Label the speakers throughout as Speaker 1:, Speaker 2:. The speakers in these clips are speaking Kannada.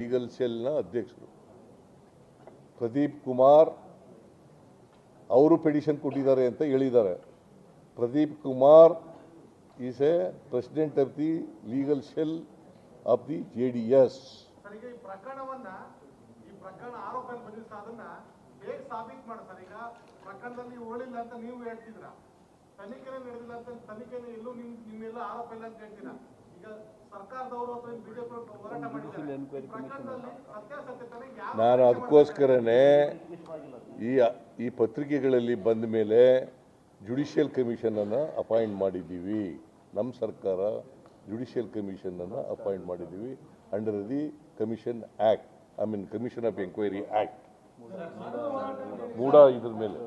Speaker 1: ಲೀಗಲ್ ಸೆಲ್ನ ಅಧ್ಯಕ್ಷರು. ಪ್ರದೀಪ್ ಕುಮಾರ್ ಅವರು ಪೆಡಿಷನ್ ಕೊಟ್ಟಿದ್ದಾರೆ ಅಂತ ಹೇಳಿದ್ದಾರೆ. Pradeep Kumar is a president of the legal cell of the J D S.
Speaker 2: ತನಿಖೆನೇ ನಡೆದಿಲ್ಲ ಅಂತ ತನಿಖೆನೇ ಎಲ್ಲೂ ನಿಮ್ಮ ನಿಮ್ಮೆಲ್ಲ ಆರೋಪ ಇಲ್ಲ ಅಂತ ಹೇಳ್ತೀರಾ? ಈಗ
Speaker 1: ನಾನು ಅದಕ್ಕೋಸ್ಕರನೇ ಈ ಈ ಪತ್ರಿಕೆಗಳಲ್ಲಿ ಬಂದ ಮೇಲೆ ಜುಡಿಷಿಯಲ್ ಕಮಿಷನನ್ನು ಅಪಾಯಿಂಟ್ ಮಾಡಿದ್ದೀವಿ. ನಮ್ಮ ಸರ್ಕಾರ ಜುಡಿಷಿಯಲ್ ಕಮಿಷನನ್ನು ಅಪಾಯಿಂಟ್ ಮಾಡಿದ್ದೀವಿ under the commission act I mean commission of enquiry act MUDA ಇದ್ರ ಮೇಲೆ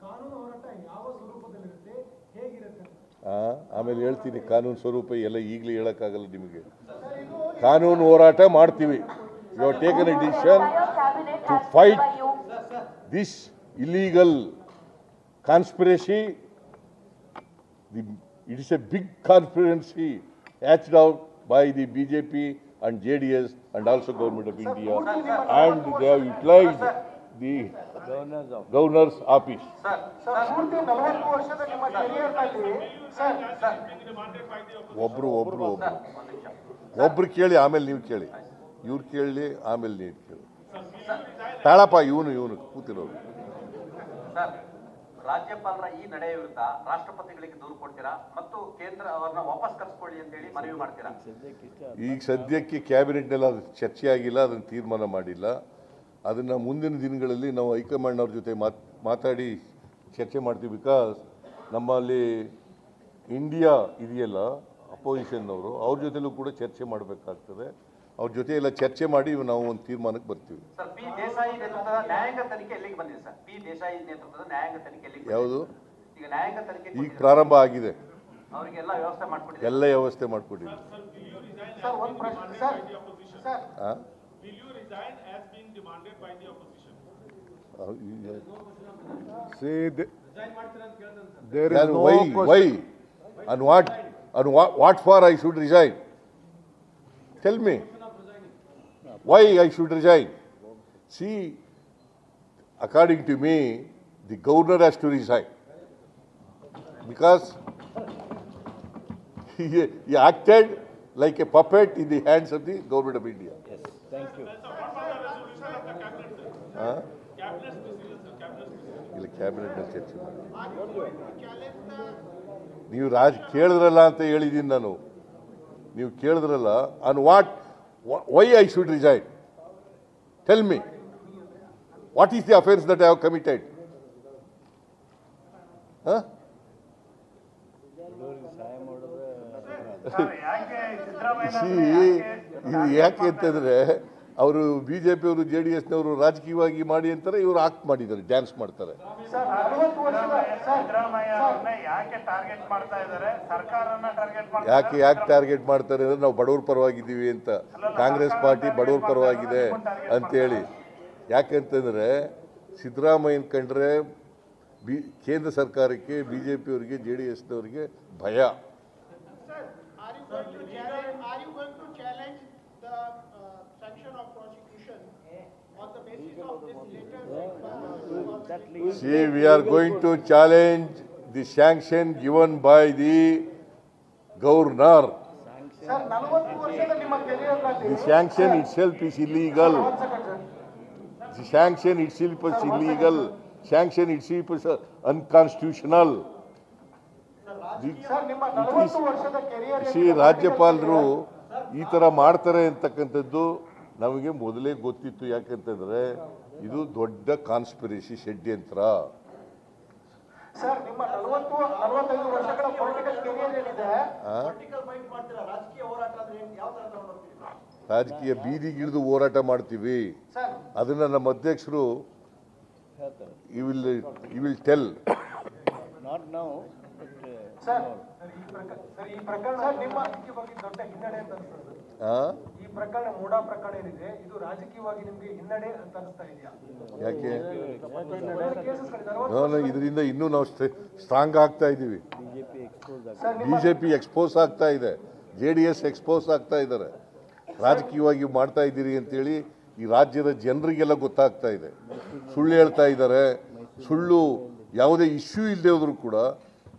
Speaker 2: ಕಾನೂನು ಹೋರಾಟ ಯಾವ ಸ್ವರೂಪದಲ್ಲಿರುತ್ತೆ ಹೇಗಿರುತ್ತೆ
Speaker 1: ಆ, ಆಮೇಲೆ ಹೇಳ್ತೀನಿ, ಕಾನೂನು ಸ್ವರೂಪ ಎಲ್ಲ ಈಗಲೇ ಹೇಳೋಕ್ಕಾಗಲ್ಲ ನಿಮಗೆ. ಕಾನೂನು ಹೋರಾಟ ಮಾಡ್ತೀವಿ. You taken a decision to fight this illegal conspiracy the it is a big conspiracy hatched out by the B J P and J D S and also government of India and
Speaker 2: they have ಇಟ್ಲೈಡ್ ನಿಮ್ಮ ಕೆರಿಯರ್ನಲ್ಲಿ ಸರ್
Speaker 1: ಒಬ್ರು ಒಬ್ರು ಒಬ್ರು. ಒಬ್ರು ಕೇಳಿ ಆಮೇಲೆ ನೀವು ಕೇಳಿ. ಇವ್ರು ಕೇಳಿ ಆಮೇಲೆ ನೀವು ಕೇಳಿ. ತಾಳಪ್ಪ ಇವನು ಇವನು ಕೂತಿರೋರು.
Speaker 3: ಸರ್ ರಾಜ್ಯಪಾಲರ ಈ ನಡೆಯ ವಿರುದ್ಧ ರಾಷ್ಟ್ರಪತಿಗಳಿಗೆ ದೂರು ಕೊಡ್ತೀರಾ? ಮತ್ತು ಕೇಂದ್ರ ಅವರನ್ನ ವಾಪಸ್ ಕರೆಸ್ಕೊಳ್ಳಿ ಅಂತ ಹೇಳಿ ಮನವಿ ಮಾಡ್ತೀರಾ?
Speaker 1: ಈಗ ಸದ್ಯಕ್ಕೆ ಕ್ಯಾಬಿನೆಟ್ನಲ್ಲಿ ಅದು ಚರ್ಚೆ ಆಗಿಲ್ಲ ಅದನ್ನು ತೀರ್ಮಾನ ಮಾಡಿಲ್ಲ. ಅದನ್ನು ಮುಂದಿನ ದಿನಗಳಲ್ಲಿ ನಾವು ಹೈಕಮಾಂಡ್ನವ್ರ ಜೊತೆ ಮಾತ್ ಮಾತಾಡಿ ಚರ್ಚೆ ಮಾಡ್ತೀವಿ ಬಿಕಾಸ್ ನಮ್ಮಲ್ಲಿ ಇಂಡಿಯಾ ಇದೆಯಲ್ಲ ಅಪೋಸಿಷನ್ನವರು ಅವ್ರ ಜೊತೆಲೂ ಕೂಡ ಚರ್ಚೆ ಮಾಡಬೇಕಾಗ್ತದೆ. ಅವ್ರ ಜೊತೆ ಎಲ್ಲ ಚರ್ಚೆ ಮಾಡಿ ನಾವು ಒಂದು ತೀರ್ಮಾನಕ್ಕೆ ಬರ್ತೀವಿ? ಯಾವುದು?
Speaker 3: ಈಗ
Speaker 1: ಪ್ರಾರಂಭ ಆಗಿದೆ.
Speaker 3: ಎಲ್ಲ ವ್ಯವಸ್ಥೆ ಮಾಡ್ಕೊಟ್ಟಿದ್ದಾರೆ.
Speaker 1: ಎಲ್ಲ ವ್ಯವಸ್ಥೆ ಮಾಡಿಕೊಟ್ಟಿದ್ದೀವಿ
Speaker 4: Will you resign as being demanded by the opposition?
Speaker 5: Uh, yeah. The, there is no
Speaker 1: why,
Speaker 5: question.
Speaker 1: why, and what, and what, what for I should resign? Tell me, why I should resign? See, according to me, the governor has to resign because he, he acted like a puppet in the hands of the government of India. Yes, thank you. ಇಲ್ಲ ಕ್ಯಾಬಿನೆಟ್ ಚರ್ಚೆ ಮಾಡಿ ನೀವು ರಾಜ್ ಕೇಳಿದ್ರಲ್ಲ ಅಂತ ಹೇಳಿದ್ದೀನಿ ನಾನು. ನೀವು ಕೇಳಿದ್ರಲ್ಲ on what why I should resign tell me what is the offence that I have committed ಇದು ಯಾಕೆ ಅಂತಂದ್ರೆ ಅವರು ಬಿ ಜೆ ಪಿಯವರು ಜೆ ಡಿ ಎಸ್ನವರು ರಾಜಕೀಯವಾಗಿ ಮಾಡಿ ಅಂತಾರೆ ಇವರು ಆಕ್ಟ್ ಮಾಡಿದ್ದಾರೆ ಡ್ಯಾನ್ಸ್ ಮಾಡ್ತಾರೆ.
Speaker 4: ಯಾಕೆ
Speaker 1: ಯಾಕೆ ಟಾರ್ಗೆಟ್ ಮಾಡ್ತಾರೆ ಅಂದ್ರೆ ನಾವು ಬಡವ್ರ ಪರವಾಗಿದ್ದೀವಿ ಅಂತ. ಕಾಂಗ್ರೆಸ್ ಪಾರ್ಟಿ ಬಡವ್ರ ಪರವಾಗಿದೆ ಅಂತೇಳಿ. ಯಾಕೆಂತಂದ್ರೆ ಸಿದ್ದರಾಮಯ್ಯನ ಕಂಡ್ರೆ ಬಿ ಕೇಂದ್ರ ಸರ್ಕಾರಕ್ಕೆ ಬಿ ಜೆ ಪಿಯವರಿಗೆ ಜೆ ಡಿ ಎಸ್ನವರಿಗೆ ಭಯ.
Speaker 6: going to challenge, are you going to challenge the uh, sanction of prosecution on the basis of this letter?
Speaker 1: See, we are going to challenge the sanction given by the governor. The sanction itself is illegal. The sanction itself is illegal. Sanction itself is unconstitutional.
Speaker 2: Sir ನಿಮ್ಮ ನಲವತ್ತು ವರ್ಷದ ಕೆರಿಯರ್
Speaker 1: ಸಿ ರಾಜ್ಯಪಾಲರು ಈ ಥರ ಮಾಡ್ತಾರೆ ಅಂತಕ್ಕಂಥದ್ದು ನಮಗೆ ಮೊದಲೇ ಗೊತ್ತಿತ್ತು. ಯಾಕಂತಂದ್ರೆ ಇದು ದೊಡ್ಡ ಕಾನ್ಸ್ಪಿರಸಿ ಷಡ್ಯಂತ್ರ.
Speaker 2: ಸರ್ ನಿಮ್ಮ ನಲವತ್ತು ನಲವತ್ತೈದು ವರ್ಷಗಳ ಪೊಲಿಟಿಕಲ್ ಕೆರಿಯರ್ ಏನಿದೆ? ಪೊಲಿಟಿಕಲ್ ಫೈಟ್ ಮಾಡ್ತೀರಾ? ರಾಜಕೀಯ
Speaker 1: ಬೀದಿಗಿಳಿದು ಹೋರಾಟ ಮಾಡ್ತೀವಿ.
Speaker 2: ಸರ್.
Speaker 1: ಅದನ್ನು ನಮ್ಮ ಅಧ್ಯಕ್ಷರು you will you will tell
Speaker 2: sir ಈ ಪ್ರಕ- ಸರ್ ಈ ಪ್ರಕರಣ ಸರ್ ನಿಮ್ಮ ರಾಜಕೀಯವಾಗಿ ದೊಡ್ಡ ಹಿನ್ನಡೆ ಅಂತ ಅನ್ಸ್ತದೆ ಸರ್. ಈ ಪ್ರಕರಣ ಮೂಡಾ ಪ್ರಕರಣ ಏನಿದೆ ಇದು ರಾಜಕೀಯವಾಗಿ ನಿಮಗೆ ಹಿನ್ನಡೆ ಅಂತ ಅನಿಸ್ತಾ ಇದೆಯಾ?
Speaker 1: ಯಾಕೆ? ಇದರಿಂದ ಇನ್ನೂ ನಾವು ಸ್ಟ್ರಾಂಗ್ ಆಗ್ತಾ ಇದ್ದೀವಿ
Speaker 2: BJP
Speaker 1: B J P expose ಆಗ್ತಾ ಇದೆ. ಜೆ ಡಿ ಎಸ್ ಎಕ್ಸ್ಪೋಸ್ ಆಗ್ತಾ ಇದ್ದಾರೆ. ರಾಜಕೀಯವಾಗಿ ಮಾಡ್ತಾ ಇದ್ದೀರಿ ಅಂತೇಳಿ ಈ ರಾಜ್ಯದ ಜನರಿಗೆಲ್ಲ ಗೊತ್ತಾಗ್ತಾ ಇದೆ. ಸುಳ್ಳು ಹೇಳ್ತಾ ಇದ್ದಾರೆ. ಸುಳ್ಳು ಯಾವುದೇ ಇಶ್ಯೂ ಇಲ್ಲದೆ ಹೋದ್ರು ಕೂಡ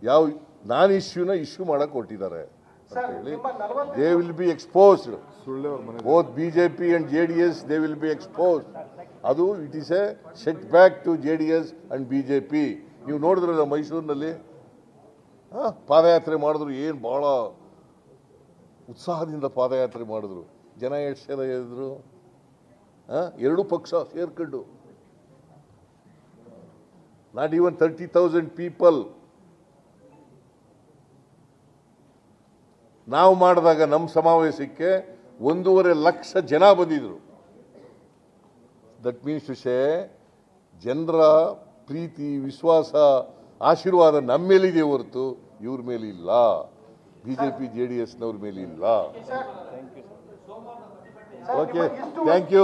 Speaker 1: ಯಾವ ನಾನ್ ಇಶ್ಯೂನ ಇಶ್ಯೂ ಮಾಡಕ್ಕೆ ಕೊಟ್ಟಿದ್ದಾರೆ ಅಂತೇಳಿ they will be
Speaker 5: expose
Speaker 1: both B J P and J D S they will be expose ಅದು it is a setback to J D S and B J P ನೀವು ನೋಡಿದ್ರಲ್ಲ ಮೈಸೂರಿನಲ್ಲಿ? ಆ, ಪಾದಯಾತ್ರೆ ಮಾಡಿದ್ರು ಏನು ಭಾಳ ಉತ್ಸಾಹದಿಂದ ಪಾದಯಾತ್ರೆ ಮಾಡಿದ್ರು. ಜನ ಎಷ್ಟು ಜನ ಇದ್ರು? ಎರಡು ಪಕ್ಷ ಸೇರ್ಕೊಂಡು. Not even thirty thousand people ನಾವು ಮಾಡಿದಾಗ ನಮ್ಮ ಸಮಾವೇಶಕ್ಕೆ ಒಂದೂವರೆ ಲಕ್ಷ ಜನ ಬಂದಿದ್ರು. ದಟ್ ಮೀನ್ಸ್ ಟು ಸೇ ಜನರ ಪ್ರೀತಿ ವಿಶ್ವಾಸ ಆಶೀರ್ವಾದ ನಮ್ಮ ಮೇಲಿದೆ ಹೊರತು ಇವ್ರ ಮೇಲೆ ಇಲ್ಲ B J P J D ಎಸ್ನವ್ರ ಮೇಲೆ ಇಲ್ಲ ಓಕೆ ಥ್ಯಾಂಕ್ ಯು.